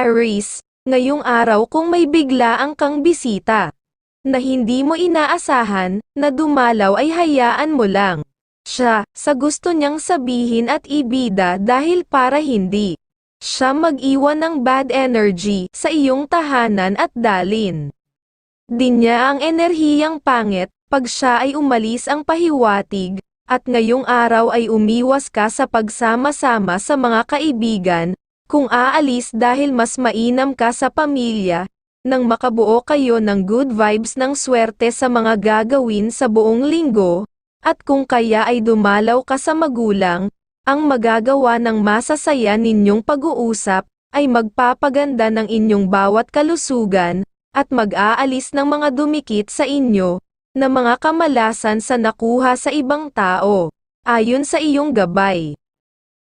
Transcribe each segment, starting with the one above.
Aries, ngayong araw kung may biglaang kang bisita na hindi mo inaasahan, na dumalaw ay hayaan mo lang. Siya, sa gusto niyang sabihin at ibida dahil para hindi. Siya mag-iwan ng bad energy sa iyong tahanan at dalin. Di niya ang enerhiyang pangit, pag siya ay umalis ang pahiwatig, at ngayong araw ay umiwas ka sa pagsama-sama sa mga kaibigan, kung aalis dahil mas mainam ka sa pamilya, nang makabuo kayo ng good vibes ng swerte sa mga gagawin sa buong linggo, at kung kaya ay dumalaw ka sa magulang, ang magagawa ng masasaya ninyong pag-uusap, ay magpapaganda ng inyong bawat kalusugan, at mag-aalis ng mga dumikit sa inyo, na mga kamalasan sa nakuha sa ibang tao, ayon sa iyong gabay.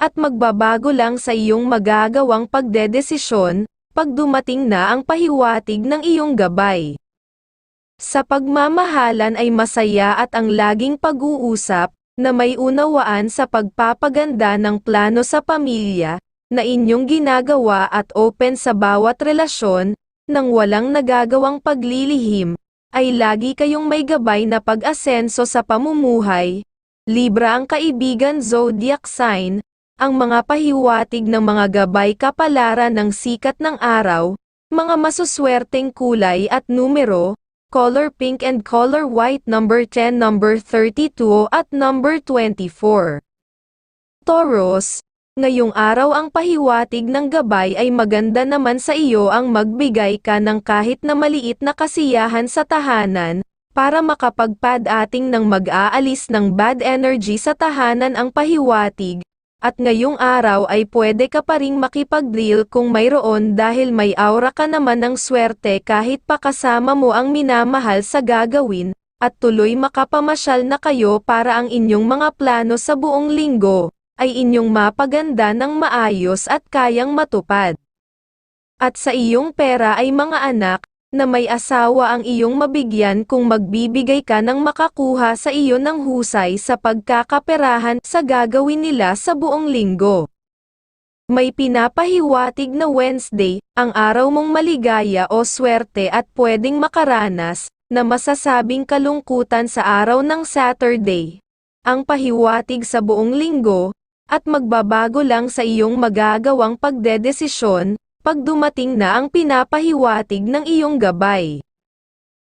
at magbabago lang sa iyong magagawang pagdedesisyon, pag dumating na ang pahiwatig ng iyong gabay. Sa pagmamahalan ay masaya at ang laging pag-uusap, na may unawaan sa pagpapaganda ng plano sa pamilya, na inyong ginagawa at open sa bawat relasyon, nang walang nagagawang paglilihim, ay lagi kayong may gabay na pag-asenso sa pamumuhay. Libra ang kaibigan zodiac sign, ang mga pahiwatig ng mga gabay kapalaran ng sikat ng araw, mga masuswerteng kulay at numero, color pink and color white number 10 number 32 at number 24. Taurus, ngayong araw ang pahiwatig ng gabay ay maganda naman sa iyo ang magbigay ka ng kahit na maliit na kasiyahan sa tahanan, para makapagpad-ating ng mag-aalis ng bad energy sa tahanan ang pahiwatig, at ngayong araw ay pwede ka pa ring makipag-deal kung mayroon dahil may aura ka naman ng swerte kahit pa kasama mo ang minamahal sa gagawin, at tuloy makapamasyal na kayo para ang inyong mga plano sa buong linggo, ay inyong mapaganda ng maayos at kayang matupad. At sa iyong pera ay mga anak, na may asawa ang iyong mabigyan kung magbibigay ka ng makakuha sa iyo ng husay sa pagkakaperahan sa gagawin nila sa buong linggo. May pinapahiwatig na Wednesday, ang araw mong maligaya o swerte at pwedeng makaranas, na masasabing kalungkutan sa araw ng Saturday. Ang pahiwatig sa buong linggo, at magbabago lang sa iyong magagawang pagdedesisyon, pag dumating na ang pinapahiwatig ng iyong gabay.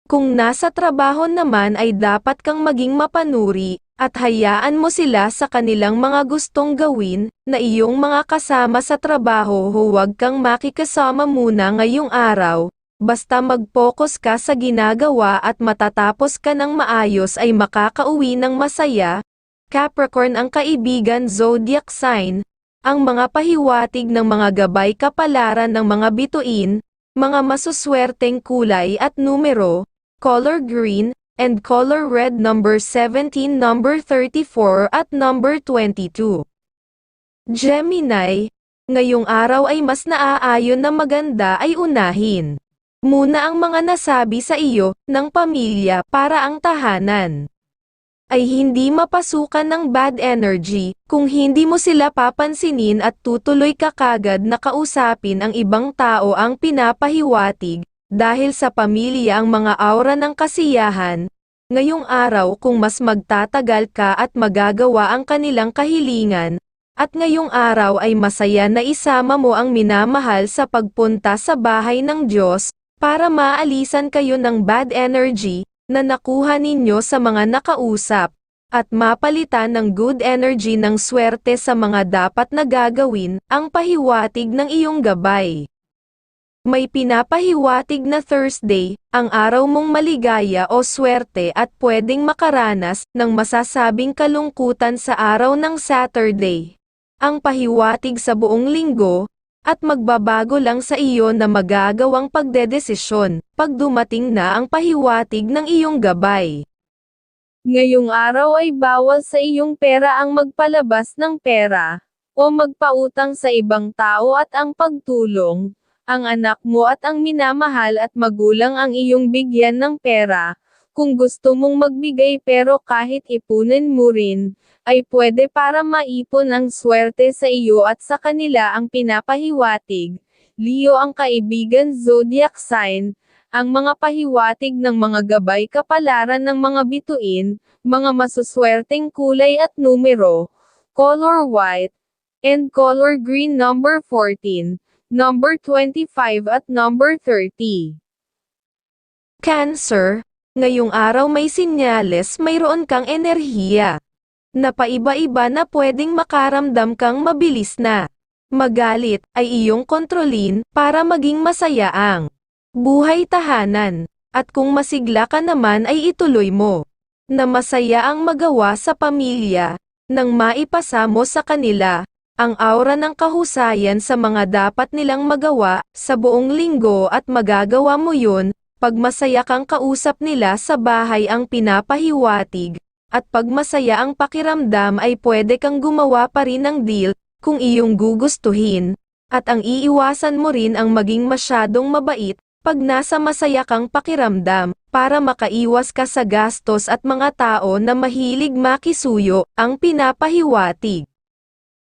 Kung nasa trabaho naman ay dapat kang maging mapanuri, at hayaan mo sila sa kanilang mga gustong gawin, na iyong mga kasama sa trabaho huwag kang makikasama muna ngayong araw, basta mag-focus ka sa ginagawa at matatapos ka ng maayos ay makakauwi ng masaya. Capricorn ang kaibigan zodiac sign, ang mga pahiwatig ng mga gabay kapalaran ng mga bituin, mga masuswerteng kulay at numero, color green, and color red number 17 number 34 at number 22. Gemini, ngayong araw ay mas naaayon na maganda ay unahin. Muna ang mga nasabi sa iyo, ng pamilya para ang tahanan ay hindi mapasukan ng bad energy, kung hindi mo sila papansinin at tutuloy ka kagad na kausapin ang ibang tao ang pinapahiwatig, dahil sa pamilya ang mga aura ng kasiyahan, ngayong araw kung mas magtatagal ka at magagawa ang kanilang kahilingan, at ngayong araw ay masaya na isama mo ang minamahal sa pagpunta sa bahay ng Diyos, para maalisan kayo ng bad energy, na nakuha ninyo sa mga nakausap, at mapalitan ng good energy ng swerte sa mga dapat na gagawin, ang pahiwatig ng iyong gabay. May pinapahiwatig na Thursday, ang araw mong maligaya o swerte at pwedeng makaranas ng masasabing kalungkutan sa araw ng Saturday. Ang pahiwatig sa buong linggo, at magbabago lang sa iyo na magagawang pagdedesisyon, pag dumating na ang pahiwatig ng iyong gabay. Ngayong araw ay bawal sa iyong pera ang magpalabas ng pera, o magpautang sa ibang tao at ang pagtulong, ang anak mo at ang minamahal at magulang ang iyong bigyan ng pera, kung gusto mong magbigay pero kahit ipunin mo rin, ay pwede para maipon ang swerte sa iyo at sa kanila ang pinapahiwatig. Leo ang kaibigan zodiac sign, ang mga pahiwatig ng mga gabay kapalaran ng mga bituin, mga masuswerteng kulay at numero, color white, and color green number 14, number 25 at number 30. Cancer, ngayong araw may sinyales mayroon kang enerhiya. Na paiba-iba na pwedeng makaramdam kang mabilis na. Magalit ay iyong kontrolin para maging masaya ang buhay tahanan. At kung masigla ka naman ay ituloy mo. Na masaya ang magawa sa pamilya, nang maipasa mo sa kanila, ang aura ng kahusayan sa mga dapat nilang magawa, sa buong linggo at magagawa mo yun, pag masaya kang kausap nila sa bahay ang pinapahiwatig, at pag masaya ang pakiramdam ay pwede kang gumawa pa rin ng deal, kung iyong gugustuhin, at ang iiwasan mo rin ang maging masyadong mabait, pag nasa masaya kang pakiramdam, para makaiwas ka sa gastos at mga tao na mahilig makisuyo, ang pinapahiwatig.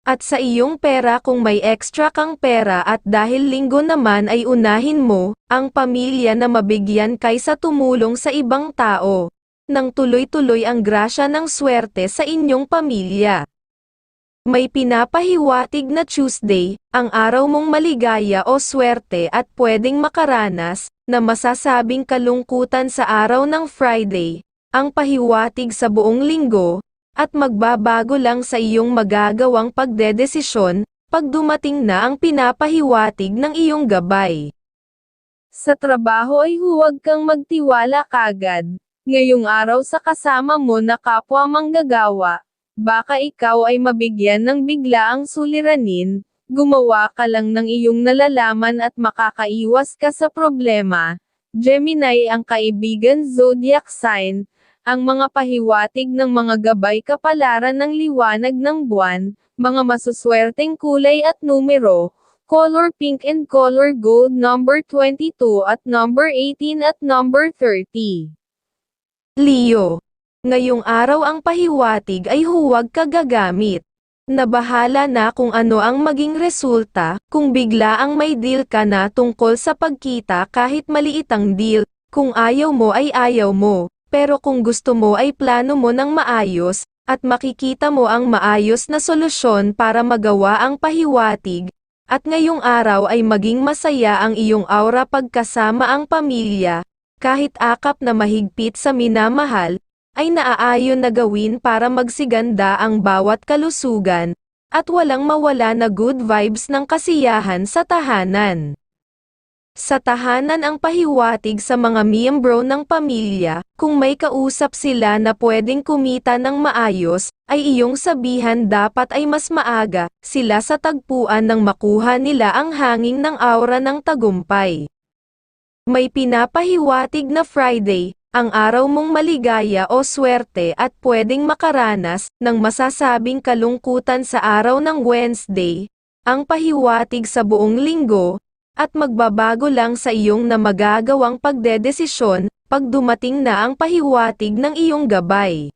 At sa iyong pera kung may extra kang pera at dahil linggo naman ay unahin mo, ang pamilya na mabigyan kaysa tumulong sa ibang tao. Nang tuloy-tuloy ang grasya ng swerte sa inyong pamilya. May pinapahiwatig na Tuesday, ang araw mong maligaya o swerte at pwedeng makaranas, na masasabing kalungkutan sa araw ng Friday, ang pahiwatig sa buong linggo, at magbabago lang sa iyong magagawang pagdedesisyon, pag dumating na ang pinapahiwatig ng iyong gabay. Sa trabaho ay huwag kang magtiwala kagad. Ngayong araw sa kasama mo na kapwa manggagawa, baka ikaw ay mabigyan ng biglaang suliranin, gumawa ka lang ng iyong nalalaman at makakaiwas ka sa problema. Gemini ang kaibigan zodiac sign, ang mga pahiwatig ng mga gabay kapalaran ng liwanag ng buwan, mga masuswerteng kulay at numero, color pink and color gold number 22 at number 18 at number 30. Leo. Ngayong araw ang pahiwatig ay huwag ka gagamit. Nabahala na kung ano ang maging resulta, kung bigla ang may deal ka na tungkol sa pagkita kahit maliit ang deal, kung ayaw mo ay ayaw mo, pero kung gusto mo ay plano mo ng maayos, at makikita mo ang maayos na solusyon para magawa ang pahiwatig, at ngayong araw ay maging masaya ang iyong aura pagkasama ang pamilya, kahit akap na mahigpit sa minamahal, ay naaayon na gawin para magsiganda ang bawat kalusugan, at walang mawala na good vibes ng kasiyahan sa tahanan. Sa tahanan ang pahiwatig sa mga miyembro ng pamilya, kung may kausap sila na pwedeng kumita ng maayos, ay iyong sabihan dapat ay mas maaga, sila sa tagpuan nang makuha nila ang hanging ng aura ng tagumpay. May pinapahiwatig na Friday, ang araw mong maligaya o swerte at pwedeng makaranas ng masasabing kalungkutan sa araw ng Wednesday, ang pahiwatig sa buong linggo, at magbabago lang sa iyong na magagawang pagdedesisyon pag dumating na ang pahiwatig ng iyong gabay.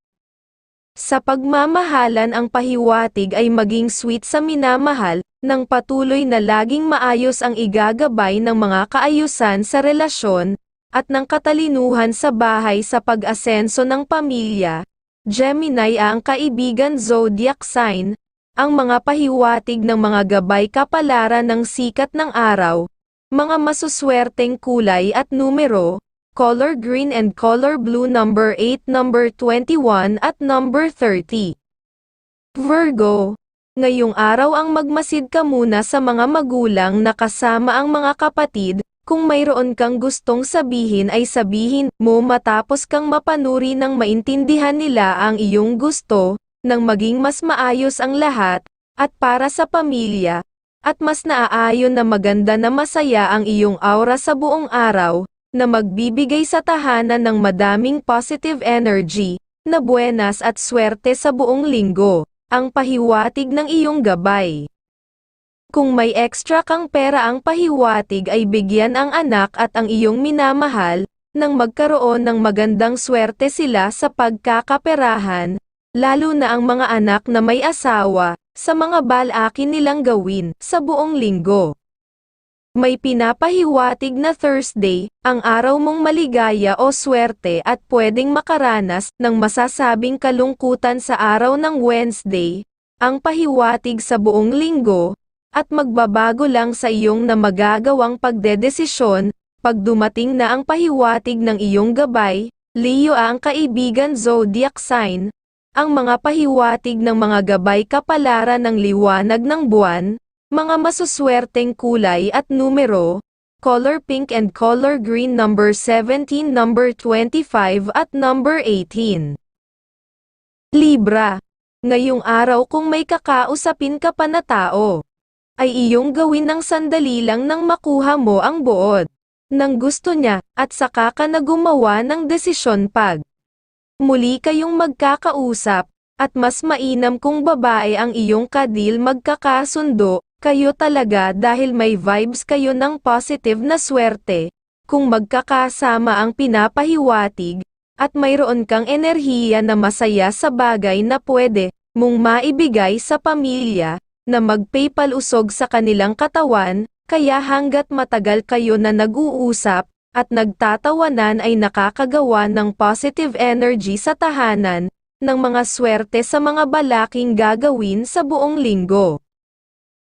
Sa pagmamahalan ang pahiwatig ay maging sweet sa minamahal, nang patuloy na laging maayos ang igagabay ng mga kaayusan sa relasyon, at ng katalinuhan sa bahay sa pag-asenso ng pamilya. Gemini ang kaibigan zodiac sign, ang mga pahiwatig ng mga gabay kapalaran ng sikat ng araw, mga masuswerteng kulay at numero, color green and color blue number 8 number 21 at number 30. Virgo, ngayong araw ang magmasid ka muna sa mga magulang na kasama ang mga kapatid, kung mayroon kang gustong sabihin ay sabihin mo matapos kang mapanuri ng maintindihan nila ang iyong gusto, nang maging mas maayos ang lahat, at para sa pamilya, at mas naaayon na maganda na masaya ang iyong aura sa buong araw, na magbibigay sa tahanan ng madaming positive energy, na buenas at swerte sa buong linggo, ang pahiwatig ng iyong gabay. Kung may extra kang pera ang pahiwatig ay bigyan ang anak at ang iyong minamahal, nang magkaroon ng magandang swerte sila sa pagkakaperahan, lalo na ang mga anak na may asawa, sa mga balakin nilang gawin, sa buong linggo. May pinapahiwatig na Thursday, ang araw mong maligaya o swerte at pwedeng makaranas ng masasabing kalungkutan sa araw ng Wednesday, ang pahiwatig sa buong linggo, at magbabago lang sa iyong na magagawang pagdedesisyon, pag dumating na ang pahiwatig ng iyong gabay, Leo ang kaibigan zodiac sign, ang mga pahiwatig ng mga gabay kapalaran ng liwanag ng buwan, mga masuswerteng kulay at numero, color pink and color green number 17 number 25 at number 18. Libra. Ngayong araw kung may kakausapin ka pa na tao, ay iyong gawin ng sandali lang nang makuha mo ang buod ng gusto niya, at saka ka na gumawa ng desisyon pag muli kayong magkakausap, at mas mainam kung babae ang iyong kadil magkakasundo, kayo talaga dahil may vibes kayo ng positive na swerte, kung magkakasama ang pinapahiwatig, at mayroon kang enerhiya na masaya sa bagay na pwede mong maibigay sa pamilya, na magpaypal usog sa kanilang katawan, kaya hanggat matagal kayo na nag-uusap, at nagtatawanan ay nakakagawa ng positive energy sa tahanan, ng mga swerte sa mga balaking gagawin sa buong linggo.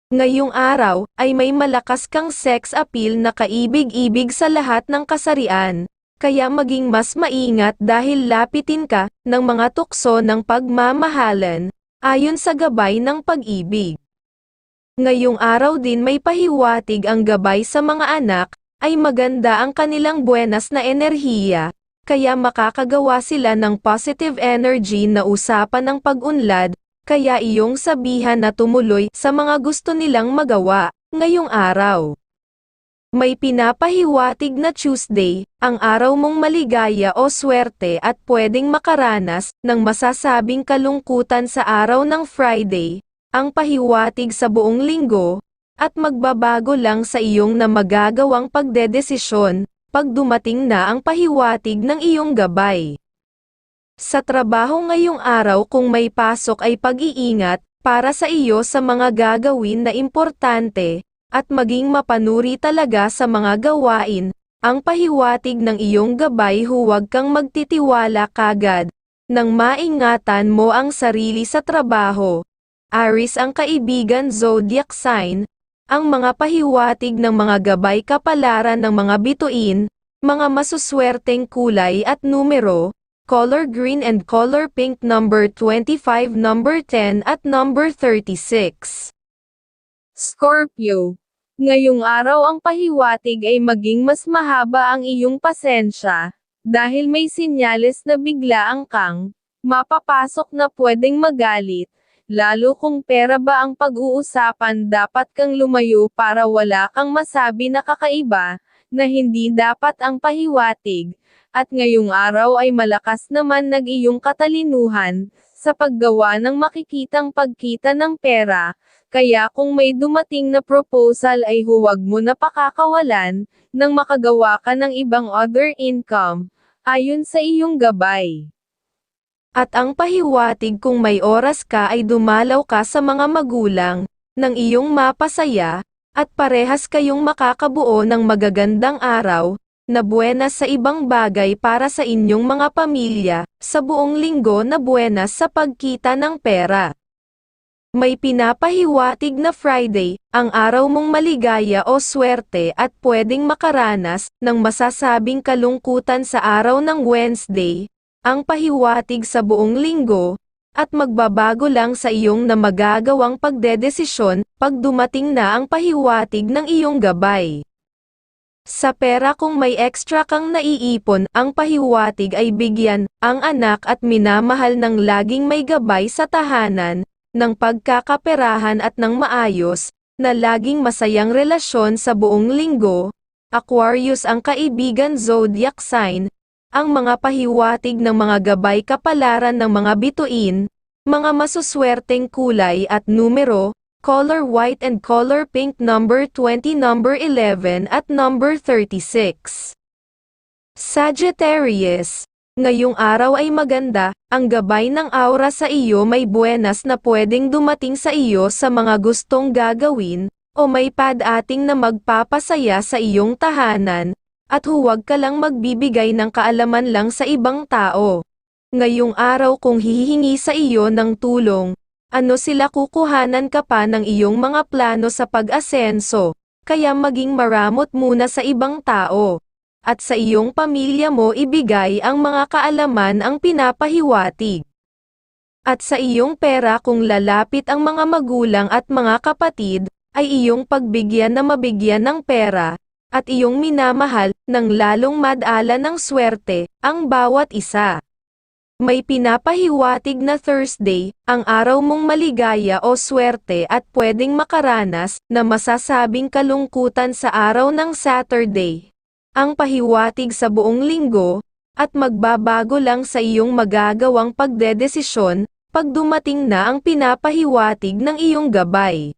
Ngayong araw, ay may malakas kang sex appeal na kaibig-ibig sa lahat ng kasarian, kaya maging mas maingat dahil lapitin ka ng mga tukso ng pagmamahalan, ayon sa gabay ng pag-ibig. Ngayong araw din may pahiwatig ang gabay sa mga anak, ay maganda ang kanilang buenas na enerhiya, kaya makakagawa sila ng positive energy na usapan ng pag-unlad, kaya iyong sabihan na tumuloy sa mga gusto nilang magawa, ngayong araw. May pinapahiwatig na Tuesday, ang araw mong maligaya o swerte at pwedeng makaranas ng masasabing kalungkutan sa araw ng Friday, ang pahiwatig sa buong linggo, at magbabago lang sa iyong na magagawang pagdedesisyon, pag dumating na ang pahiwatig ng iyong gabay. Sa trabaho ngayong araw kung may pasok ay pag-iingat, para sa iyo sa mga gagawin na importante, at maging mapanuri talaga sa mga gawain, ang pahiwatig ng iyong gabay huwag kang magtitiwala kagad, nang maingatan mo ang sarili sa trabaho. Aris ang kaibigan zodiac sign, ang mga pahiwatig ng mga gabay kapalaran ng mga bituin, mga masuswerteng kulay at numero, color green and color pink number 25 number 10 at number 36. Scorpio. Ngayong araw ang pahiwatig ay maging mas mahaba ang iyong pasensya, dahil may sinyales na bigla ang kang, mapapasok na pwedeng magalit, lalo kung pera ba ang pag-uusapan dapat kang lumayo para wala kang masabi na kakaiba, na hindi dapat ang pahiwatig, at ngayong araw ay malakas naman nag iyong katalinuhan, sa paggawa ng makikitang pagkita ng pera, kaya kung may dumating na proposal ay huwag mo na pakakawalan, nang makagawa ka ng ibang other income, ayon sa iyong gabay. At ang pahiwatig kung may oras ka ay dumalaw ka sa mga magulang, ng iyong mapasaya, at parehas kayong makakabuo ng magagandang araw, na buenas sa ibang bagay para sa inyong mga pamilya, sa buong linggo na buenas sa pagkita ng pera. May pinapahiwatig na Friday, ang araw mong maligaya o swerte at pwedeng makaranas ng masasabing kalungkutan sa araw ng Wednesday, ang pahiwatig sa buong linggo, at magbabago lang sa iyong na magagawang pagdedesisyon pag dumating na ang pahiwatig ng iyong gabay. Sa pera kung may extra kang naiipon, ang pahiwatig ay bigyan ang anak at minamahal ng laging may gabay sa tahanan, ng pagkakaperahan at ng maayos, na laging masayang relasyon sa buong linggo, Aquarius ang kaibigan zodiac sign, ang mga pahiwatig ng mga gabay kapalaran ng mga bituin, mga masuswerteng kulay at numero, color white and color pink number 20 number 11 at number 36. Sagittarius, ngayong araw ay maganda, ang gabay ng aura sa iyo may buenas na pwedeng dumating sa iyo sa mga gustong gagawin, o may padating na magpapasaya sa iyong tahanan, at huwag ka lang magbibigay ng kaalaman lang sa ibang tao. Ngayong araw kung hihingi sa iyo ng tulong, ano sila kukuhanan ka pa ng iyong mga plano sa pag-asenso, kaya maging maramot muna sa ibang tao at sa iyong pamilya mo ibigay ang mga kaalaman ang pinapahiwatig. At sa iyong pera kung lalapit ang mga magulang at mga kapatid, ay iyong pagbigyan na mabigyan ng pera, at iyong minamahal, ng lalong madala ng swerte, ang bawat isa. May pinapahiwatig na Thursday, ang araw mong maligaya o swerte at pwedeng makaranas, na masasabing kalungkutan sa araw ng Saturday ang pahiwatig sa buong linggo, at magbabago lang sa iyong magagawang pagdedesisyon, pag dumating na ang pinapahiwatig ng iyong gabay.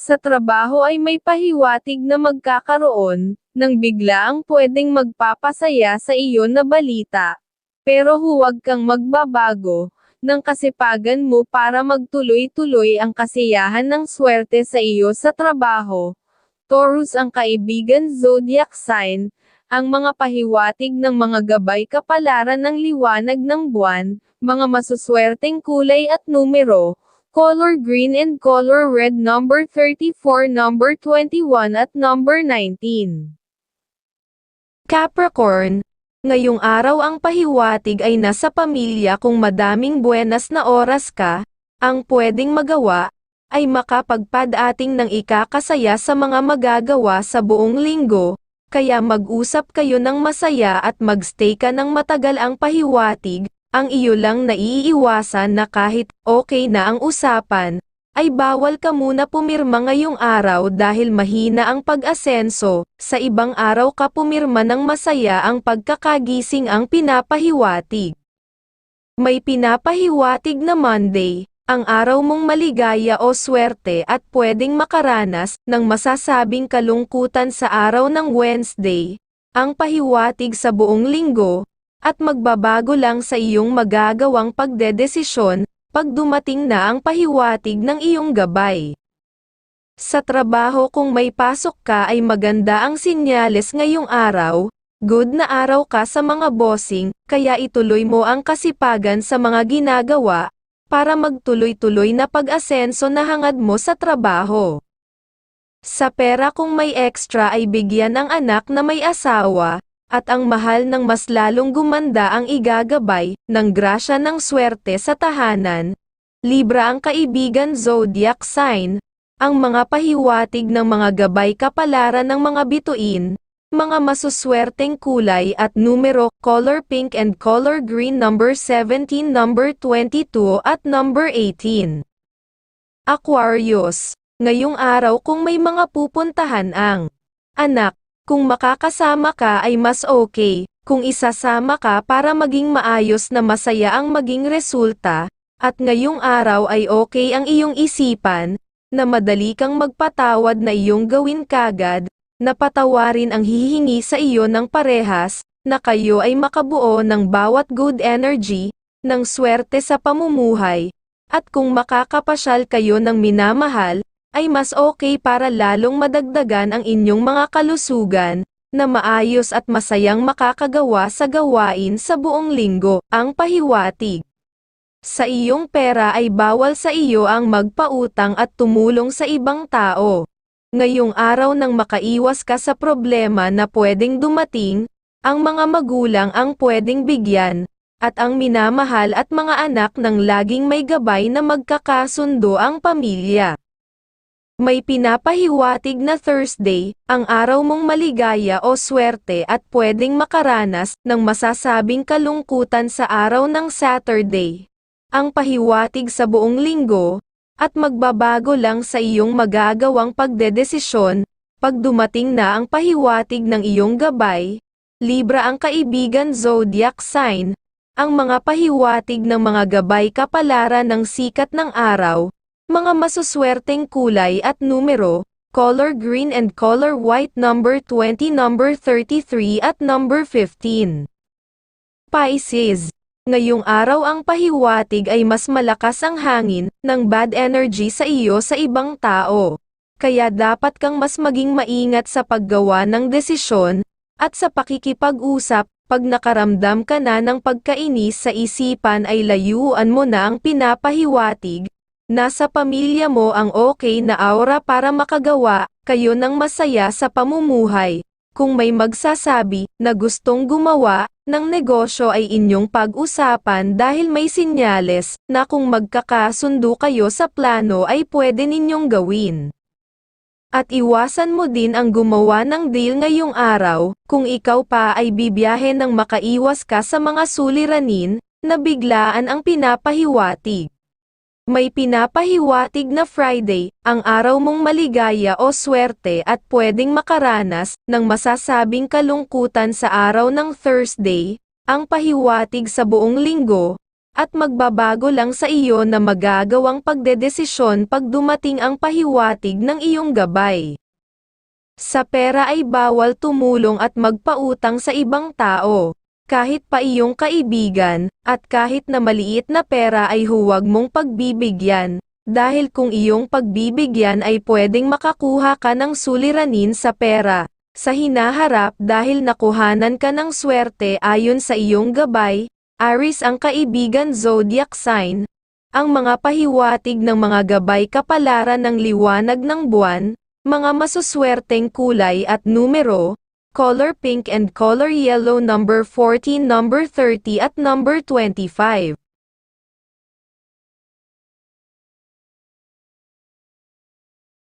Sa trabaho ay may pahiwatig na magkakaroon, ng biglaang pwedeng magpapasaya sa iyo na balita. Pero huwag kang magbabago, ng kasipagan mo para magtuloy-tuloy ang kasiyahan ng swerte sa iyo sa trabaho. Taurus ang kaibigan zodiac sign, ang mga pahiwatig ng mga gabay kapalaran ng liwanag ng buwan, mga masuswerteng kulay at numero, color green and color red number 34 number 21 at number 19. Capricorn, ngayong araw ang pahiwatig ay nasa pamilya kung madaming buenas na oras ka, ang pwedeng magawa, ay makapagpadating ng ikakasaya sa mga magagawa sa buong linggo, kaya mag-usap kayo ng masaya at magstay ka ng matagal ang pahiwatig, ang iyo lang naiiwasan na kahit okay na ang usapan, ay bawal ka muna pumirma ngayong araw dahil mahina ang pag-asenso, sa ibang araw ka pumirma ng masaya ang pagkakagising ang pinapahiwatig. May pinapahiwatig na Monday, ang araw mong maligaya o swerte at pwedeng makaranas ng masasabing kalungkutan sa araw ng Wednesday, ang pahiwatig sa buong linggo, at magbabago lang sa iyong magagawang pagdedesisyon, pag dumating na ang pahiwatig ng iyong gabay. Sa trabaho kung may pasok ka ay maganda ang sinyales ngayong araw, good na araw ka sa mga bossing, kaya ituloy mo ang kasipagan sa mga ginagawa, para magtuloy-tuloy na pag-asenso na hangad mo sa trabaho. Sa pera kung may extra ay bigyan ang anak na may asawa, at ang mahal ng mas lalong gumanda ang igagabay, ng grasya ng swerte sa tahanan. Libra ang kaibigan zodiac sign, ang mga pahiwatig ng mga gabay kapalaran ng mga bituin, mga masuswerteng kulay at numero, color pink and color green number 17 number 22 at number 18. Aquarius, ngayong araw kung may mga pupuntahan ang anak, kung makakasama ka ay mas okay, kung isasama ka para maging maayos na masaya ang maging resulta, at ngayong araw ay okay ang iyong isipan, na madali kang magpatawad na iyong gawin kagad, na patawarin ang hihingi sa iyo ng parehas, na kayo ay makabuo ng bawat good energy, ng swerte sa pamumuhay, at kung makakapasyal kayo ng minamahal, ay mas okay para lalong madagdagan ang inyong mga kalusugan, na maayos at masayang makakagawa sa gawain sa buong linggo, ang pahiwatig. Sa iyong pera ay bawal sa iyo ang magpautang at tumulong sa ibang tao. Ngayong araw nang makaiwas ka sa problema na pwedeng dumating, ang mga magulang ang pwedeng bigyan, at ang minamahal at mga anak ng laging may gabay na magkakasundo ang pamilya. May pinapahiwatig na Thursday, ang araw mong maligaya o swerte at pwedeng makaranas ng masasabing kalungkutan sa araw ng Saturday. Ang pahiwatig sa buong linggo, at magbabago lang sa iyong magagawang pagdedesisyon, pag dumating na ang pahiwatig ng iyong gabay, Libra ang kaibigan zodiac sign, ang mga pahiwatig ng mga gabay kapalaran ng sikat ng araw, mga masuswerteng kulay at numero, color green and color white number 20 number 33 at number 15. Pisces Ngayong araw ang pahiwatig ay mas malakas ang hangin ng bad energy sa iyo sa ibang tao. Kaya dapat kang mas maging maingat sa paggawa ng desisyon, at sa pakikipag-usap, pag nakaramdam ka na ng pagkainis sa isipan ay layuan mo na ang pinapahiwatig, nasa pamilya mo ang okay na aura para makagawa kayo ng masaya sa pamumuhay. Kung may magsasabi na gustong gumawa ng negosyo ay inyong pag-usapan dahil may sinyales na kung magkakasundo kayo sa plano ay pwede ninyong gawin. At iwasan mo din ang gumawa ng deal ngayong araw, kung ikaw pa ay bibiyahe ng makaiwas ka sa mga suliranin, na biglaan ang pinapahiwatig. May pinapahiwatig na Friday, ang araw mong maligaya o swerte at pwedeng makaranas ng masasabing kalungkutan sa araw ng Thursday, ang pahiwatig sa buong linggo, at magbabago lang sa iyo na magagawang pagdedesisyon pag dumating ang pahiwatig ng iyong gabay. Sa pera ay bawal tumulong at magpautang sa ibang tao, kahit pa iyong kaibigan, at kahit na maliit na pera ay huwag mong pagbibigyan, dahil kung iyong pagbibigyan ay pwedeng makakuha ka ng suliranin sa pera, sa hinaharap dahil nakuhanan ka ng swerte ayon sa iyong gabay, Aris ang kaibigan zodiac sign, ang mga pahiwatig ng mga gabay kapalaran ng liwanag ng buwan, mga masuswerteng kulay at numero, color pink and color yellow number 14 number 30 at number 25.